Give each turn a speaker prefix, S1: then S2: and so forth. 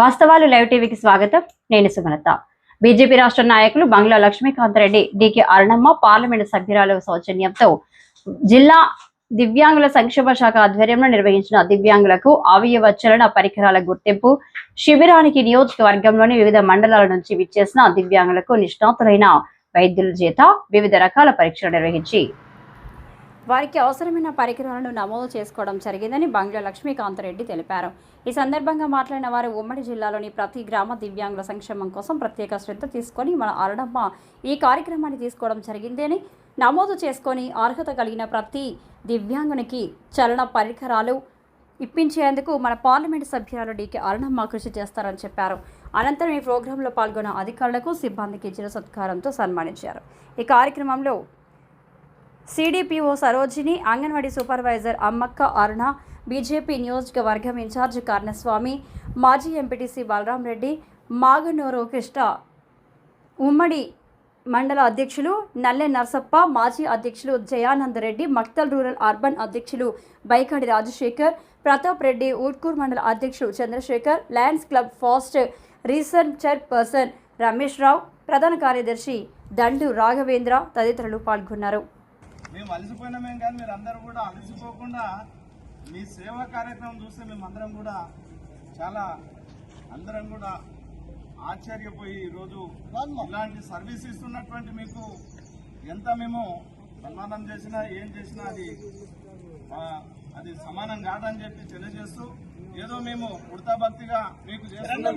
S1: వాస్తవాలు లైవ్ టీవీకి స్వాగతం. నేను సుమలత. బీజేపీ రాష్ట్ర నాయకులు Bangla Lakshmikanth Reddy D K Arunamma parliament సభ్యురాలు సౌజన్యంతో జిల్లా దివ్యాంగుల సంక్షేమ శాఖ ఆధ్వర్యంలో నిర్వహించిన దివ్యాంగులకు అవయవ చలన పరికరాల గుర్తింపు శిబిరానికి నియోజకవర్గంలోని వివిధ మండలాల నుంచి విచ్చేసిన దివ్యాంగులకు నిష్ణాతులైన వైద్యుల చేత వివిధ రకాల పరీక్షలు నిర్వహించి వారికి అవసరమైన పరికరాలను నమోదు చేసుకోవడం జరిగిందని బంగ్లా లక్ష్మీకాంతరెడ్డి తెలిపారు. ఈ సందర్భంగా మాట్లాడిన వారు ఉమ్మడి జిల్లాలోని ప్రతి గ్రామ దివ్యాంగుల సంక్షేమం కోసం ప్రత్యేక శ్రద్ధ తీసుకొని మన అరుణమ్మ ఈ కార్యక్రమాన్ని తీసుకోవడం జరిగిందని నమోదు చేసుకొని అర్హత కలిగిన ప్రతి దివ్యాంగునికి చలన పరికరాలు ఇప్పించేందుకు మన పార్లమెంటు సభ్యురాలు డీకే అరుణమ్మ కృషి చేస్తారని చెప్పారు. అనంతరం ఈ ప్రోగ్రాంలో పాల్గొన్న అధికారులకు సిబ్బందికి ఇచ్చిన సత్కారంతో సన్మానించారు. ఈ కార్యక్రమంలో CDPO Sarojini anganwadi supervisor Ammakka Aruna BJP నియోజకవర్గం ఇన్ఛార్జ్ కర్ణస్వామి మాజీ ఎంపీటీసీ బలరాం రెడ్డి మాగనూరు కృష్ణ ఉమ్మడి మండల అధ్యక్షులు నల్లె నర్సప్ప మాజీ అధ్యక్షులు జయానంద్ రెడ్డి మక్తల్ రూరల్ అర్బన్ అధ్యక్షులు బైకాడి రాజశేఖర్ ప్రతాప్ రెడ్డి ఊట్కూర్ మండల అధ్యక్షులు Chandrashekar lions club fast researcher person Ramesh Rao ప్రధాన కార్యదర్శి దండు రాఘవేంద్ర తదితరులు పాల్గొన్నారు.
S2: మేము అలసిపోయినామేం కానీ మీరు అందరూ కూడా అలసిపోకుండా మీ సేవా కార్యక్రమం చూస్తే మేమందరం కూడా చాలా అందరం కూడా ఆశ్చర్యపోయి ఈరోజు ఇలాంటి సర్వీస్ ఇస్తున్నటువంటి మీకు ఎంత మేము సన్మానం చేసినా ఏం చేసినా అది అది సమానం కాదని చెప్పి తెలియజేస్తూ ఏదో మేము ఉడతా మీకు చేస్తున్నాం.